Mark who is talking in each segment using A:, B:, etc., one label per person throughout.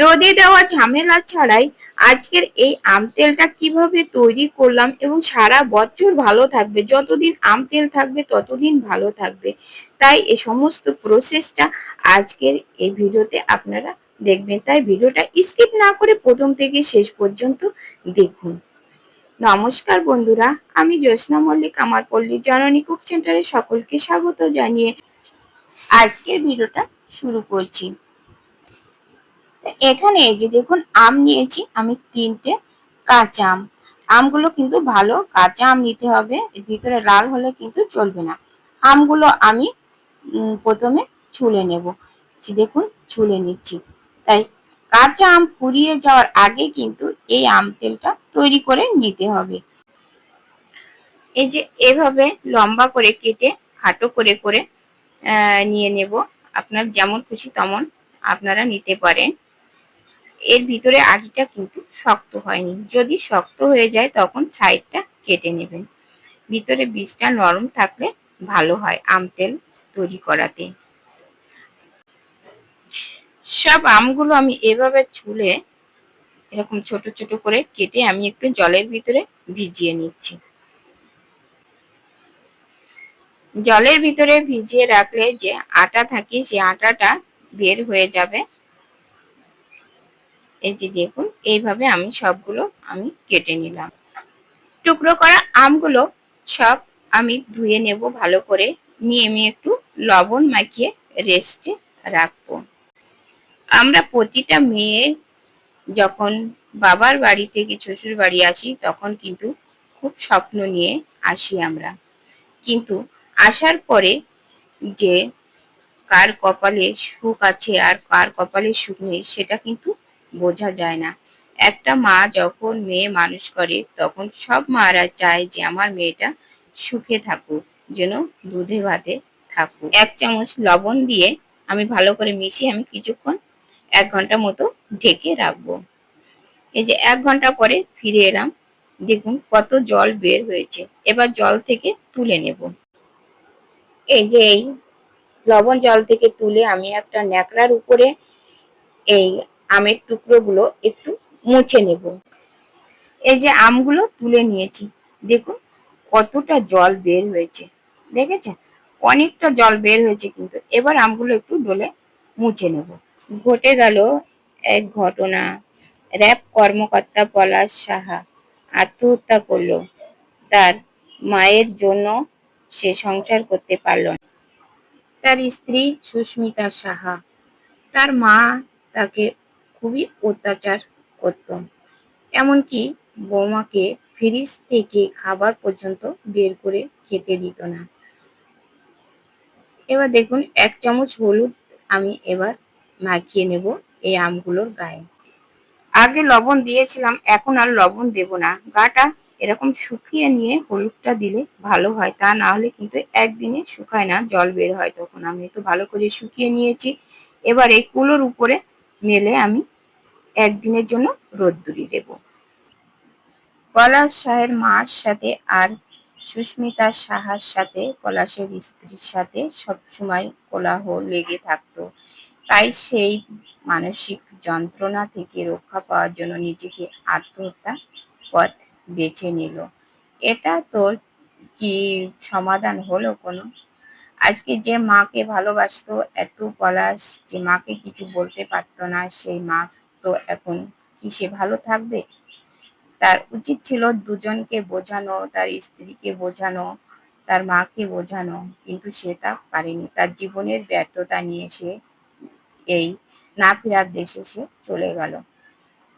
A: রোদে দেওয়া ঝামেলা ছাড়াই আজকের এই আম তেলটা কীভাবে তৈরি করলাম এবং সারা বছর ভালো থাকবে, যতদিন আম তেল থাকবে ততদিন ভালো থাকবে। তাই এই সমস্ত প্রসেসটা আজকের এই ভিডিওতে আপনারা দেখবেন। তাই ভিডিওটা স্কিপ না করে প্রথম থেকে শেষ পর্যন্ত দেখুন। নমস্কার বন্ধুরা, আমি জ্যোৎস্না মল্লিক, আমার পল্লী জননী কুক সেন্টারে সকলকে স্বাগত জানিয়ে আজকের ভিডিওটা শুরু করছি। এখানে যে দেখুন, আম নিয়েছি আমি তিনটে কাঁচা আম। আমগুলো কিন্তু ভালো, কাঁচা আম নিতে হবে ভিতরে লাল হলে কিন্তু চলবে না। আমগুলো আমি প্রথমে ছুলে নেব। দেখুন, ছুলে নিচ্ছি। তাই কাঁচা আম ফুরিয়ে যাওয়ার আগে কিন্তু এই আম তেলটা তৈরি করে নিতে হবে। এই যে এভাবে লম্বা করে কেটে, খাটো করে করে নিয়ে নেব। আপনার যেমন খুশি তেমন আপনারা নিতে পারেন। এর ভিতরে আটিটা কিন্তু শক্ত হয়নি। যদি শক্ত হয়ে যায়, তখন সাইডটা কেটে নেবেন। ভিতরে বীজটা নরম থাকলে ভালো হয় আম তেল তৈরি করাতে। সব আমগুলো আমি এভাবে ছুলে এরকম ছোট ছোট করে কেটে আমি একটু জলের ভিতরে ভিজিয়ে নিচ্ছি। জলের ভিতরে ভিজিয়ে রাখলে যে আটা থাকে সেই আটাটা বের হয়ে যাবে। এই যে দেখুন, এইভাবে আমি সবগুলো আমি কেটে নিলাম। টুকরো করা আমগুলো সব আমি ধুয়ে নেব ভালো করে। নিয়ে আমি একটু লবণ মাখিয়ে রেস্টে রাখব। আমরা প্রতিটা মেয়ে যখন বাবার বাড়ি থেকে শ্বশুর বাড়ি আসি, তখন কিন্তু খুব স্বপ্ন নিয়ে আসি আমরা। কিন্তু আসার পরে যে কার কপালে সুখ আছে আর কার কপালে সুখ নেই, সেটা কিন্তু বোঝা যায় না। একটা মা যখন মেয়ে মানুষ করে, তখন সব মারা চায় যে আমার মেয়েটা সুখে থাকুক, যেন দুধে ভাতে থাকুক। এক চামচ লবণ দিয়ে আমি ভালো করে মিশিয়ে আমি কিছুক্ষণ এক ঘণ্টা মতো ঢেকে রাখব। এই যে এক ঘণ্টা পরে ফিরে এলাম, দেখুন কত জল বের হয়েছে। এবার জল থেকে তুলে নেব। এই যে এই লবণ জল থেকে তুলে আমি একটা ন্যাকড়ার উপরে এই আমের টুকরোগুলো একটু মুছে নেব। এই যে আমগুলো তুলে নিয়েছি, দেখুন কতটা জল বের হয়েছে, দেখেছেন? অনেকটা জল বের হয়েছে কিন্তু এবার আমগুলো একটু ডলে মুছে নেব। ঘটে গেল এক ঘটনা, র্যাব কর্মকর্তা পলাশ সাহা আত্মহত্যা করল, তার মায়ের জন্য সে সংসার করতে পারল না। তার স্ত্রী সুস্মিতা সাহা, তার মা তাকে খুবই অত্যাচার করত। এমনকি বৌমাকে ফ্রিজ থেকে খাবার পর্যন্ত বের করে খেতে দিত না। এবার দেখুন, এক চামচ হলুদ আমি এবার মাখিয়ে নেব এই আমগুলোর গায়ে। আগে লবণ দিয়েছিলাম, এখন আর লবণ দেব না। গাটা এরকম শুকিয়ে নিয়ে হলুদটা দিলে ভালো হয়, তা না হলে কিন্তু একদিনে শুকায় না, জল বের হয় তখন। আমি তো ভালো করে শুকিয়ে নিয়েছি। এবার এই কুলোর উপরে মেলে আমি একদিনের জন্য রোদ্দুরি দেব। পলাশ শাহের মার সাথে আর সুস্মিতা সাহার সাথে পলাশের স্ত্রীর সাথে সবসময় কোলাহ লেগে থাকতো। তাই সেই মানসিক যন্ত্রণা থেকে রক্ষা পাওয়ার জন্য নিজেকে আত্মহত্যা পথ বেছে নিল। এটা তোর কি সমাধান হলো কোনো? আজকে যে মাকে ভালোবাসতো, এত পলাশ যে মাকে কিছু বলতে পারতো না, সেই মা তো এখন কি সে ভালো থাকবে? তার উচিত ছিল দুজনকে বোঝানো, তার স্ত্রীকে বোঝানো, তার মাকে বোঝানো, কিন্তু সে তা পারেনি। তার জীবনের ব্যর্থতা নিয়ে সে এই না ফেরার দেশে সে চলে গেল।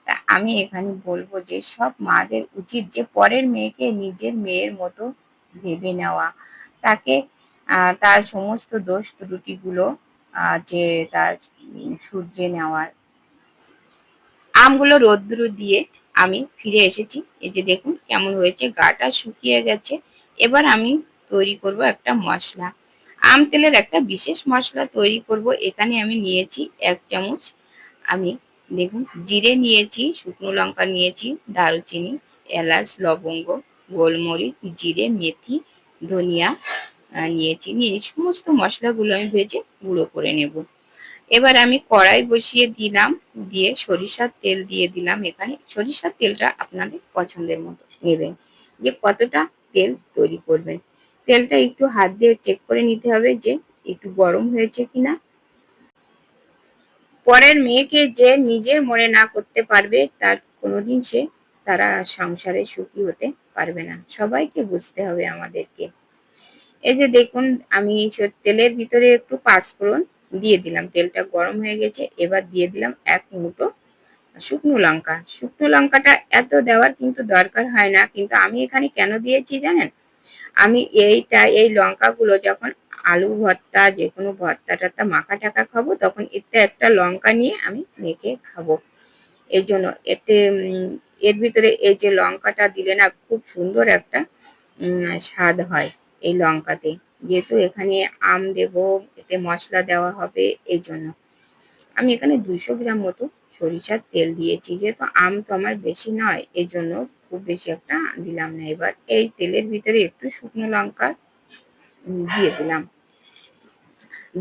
A: তা আমি এখানে বলব যে সব মাদের উচিত যে পরের মেয়েকে নিজের মেয়ের মতো ভেবে নেওয়া। তাকে তার সমস্ত দোষ ত্রুটিগুলো যে তার শুধরে নেওয়ার। আমগুলো রোদ্দুর দিয়ে আমি ফিরে এসেছি। এই যে দেখুন কেমন হয়েছে, গাটা শুকিয়ে গেছে। এবার আমি তৈরি করব একটা মশলা। আম তেলের একটা বিশেষ মশলা তৈরি করব। এখানে আমি নিয়েছি এক চামচ, আমি দেখুন জিরে নিয়েছি, শুকনো লঙ্কা নিয়েছি, দারুচিনি, এলাচ, লবঙ্গ, গোলমরিচ, জিরে, মেথি, ধনিয়া নিয়েছি নিয়ে সমস্ত মশলাগুলো আমি ভেজে গুঁড়ো করে নেব। এবার আমি কড়াই বসিয়ে দিলাম, দিয়ে সরিষার তেল দিয়ে দিলাম এখানে। সরিষার তেলটা আপনাদের পছন্দের মতো নেবেন, যে কতটা তেল তৈরি করবেন। তেলটা একটু হাত দিয়ে চেক করে নিতে হবে যে একটু গরম হয়েছে কিনা। পরের মেয়েকে যে নিজের মনে না করতে পারবে, তার কোনোদিন সে তারা সংসারে সুখী হতে পারবে না। সবাইকে বুঝতে হবে আমাদেরকে। এই যে দেখুন, আমি তেলের ভিতরে একটু পাঁচফোড়ন দিয়ে দিলাম। তেলটা গরম হয়ে গেছে, এবার দিয়ে দিলাম এক মুঠো শুকনো লঙ্কা। শুকনো লঙ্কাটা এত দেওয়ার কিন্তু দরকার হয় না, কিন্তু আমি এখানে কেন দিয়েছি জানেন? আমি এইটা, এই লঙ্কাগুলো যখন আলু ভর্তা যে কোনো ভর্তা টর্তা মাখা টাকা খাব, তখন এতে একটা লঙ্কা নিয়ে আমি মেখে খাব। এই জন্য এতে এর ভিতরে এই যে লঙ্কাটা দিলে না খুব সুন্দর একটা স্বাদ হয়। এই লঙ্কাতে। যেহেতু এখানে আম দেব, এতে মশলা দেওয়া হবে এই জন্য আমি এখানে দুশো গ্রাম মতো সরিষার তেল দিয়েছি। যেহেতু আম তো আমার বেশি নয় এই জন্য খুব বেশি একটা দিলাম না। এবার এই তেলের ভিতরে একটু শুকনো লঙ্কা দিয়ে দিলাম।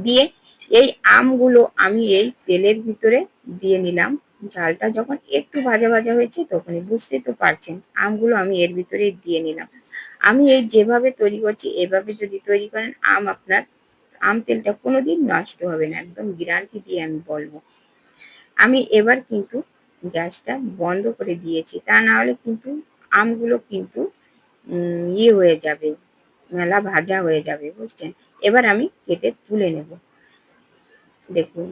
A: দিয়ে এই আমগুলো আমি এই তেলের ভিতরে দিয়ে নিলাম। ঝালটা যখন একটু ভাজা ভাজা হয়েছে তখনই বুঝতে তো পারছেন, আমগুলো আমি এর ভিতরে দিয়ে নিলাম। আমি এই যেভাবে তৈরি করছি, এভাবে যদি তৈরি করেন, আম আপনার, আম তেলটা কোনোদিন নষ্ট হবে না, একদম গ্যারান্টি দিয়ে আমি বলব। আমি এবার কিন্তু গ্যাসটা বন্ধ করে দিয়েছি, তা না হলে কিন্তু আমগুলো কিন্তু ইয়ে হয়ে যাবে, মেলা ভাজা হয়ে যাবে, বুঝছেন? এবার আমি কেটে তুলে নেব। দেখুন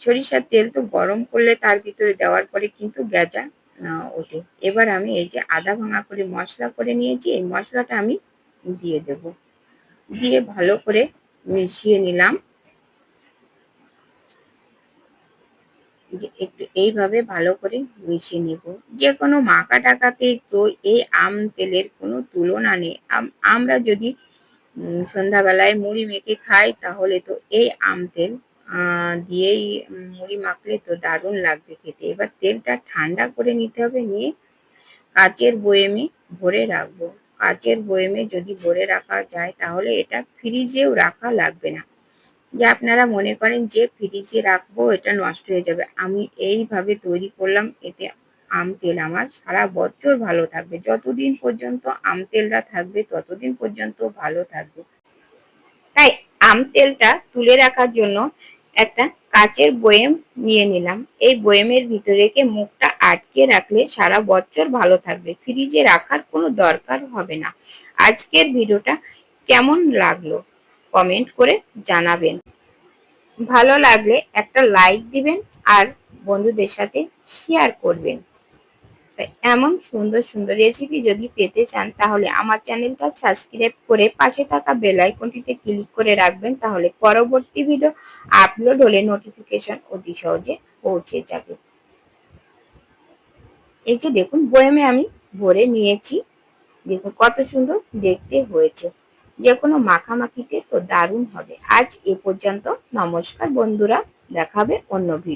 A: সরিষার তেল তো গরম করলে তার ভিতরে দেওয়ার পরে কিন্তু গেজা ওঠে। এবার আমি এই যে আদা ভাঙা করে মশলা করে নিয়েছি, এই মশলাটা আমি দিয়ে দেব। দিয়ে ভালো করে মিশিয়ে নিলাম। যে একটু এইভাবে ভালো করে মিশিয়ে নেব। যে কোনো মাখা টাকাতে তো এই আম তেলের কোনো তুলনা নেই। আমরা যদি সন্ধ্যাবেলায় মুড়ি মেখে খাই, তাহলে তো এই আম তেল দিয়েই মুড়ি মাখলে তো দারুণ লাগবে খেতে। এবার তেলটা ঠান্ডা করে নিতে হবে নিয়ে কাচের বয়েমে ভরে রাখব। কাচের বয়েমে যদি ভরে রাখা যায় তাহলে এটা ফ্রিজেও রাখা লাগবে না। যে আপনারা মনে করেন যে ফ্রিজে রাখব, এটা নষ্ট হয়ে যাবে। আমি এইভাবে তৈরি করলাম, এতে আম তেল আমার সারা বছর ভালো থাকবে। যতদিন পর্যন্ত আম তেলটা থাকবে, ততদিন পর্যন্ত ভালো থাকবে। তাই আম তেলটা তুলে রাখার জন্য একটা কাচের বয়েম নিয়ে নিলাম। এই বয়েমের ভিতরে রেখে মুখটা আটকে রাখলে সারা বছর ভালো থাকবে। ফ্রিজে রাখার কোনো দরকার হবে না। আজকের ভিডিওটা কেমন লাগল কমেন্ট করে জানাবেন। ভালো লাগলে একটা লাইক দিবেন আর বন্ধুদের সাথে শেয়ার করবেন। তাই এমন সুন্দর সুন্দর রেসিপি যদি পেতে চান, তাহলে আমার চ্যানেলটা সাবস্ক্রাইব করে পাশে থাকা বেল আইকনটিতে ক্লিক করে রাখবেন, তাহলে পরবর্তী ভিডিও আপলোড হলে নোটিফিকেশন অতি সহজে পৌঁছে যাবে। এই যে দেখুন, বয়ামে আমি ভরে নিয়েছি। দেখুন কত সুন্দর দেখতে হয়েছে। যে কোনো মাখামাখিতে তো দারুণ হবে। আজ এ পর্যন্ত নমস্কার বন্ধুরা, দেখাবে অন্য ভিডিও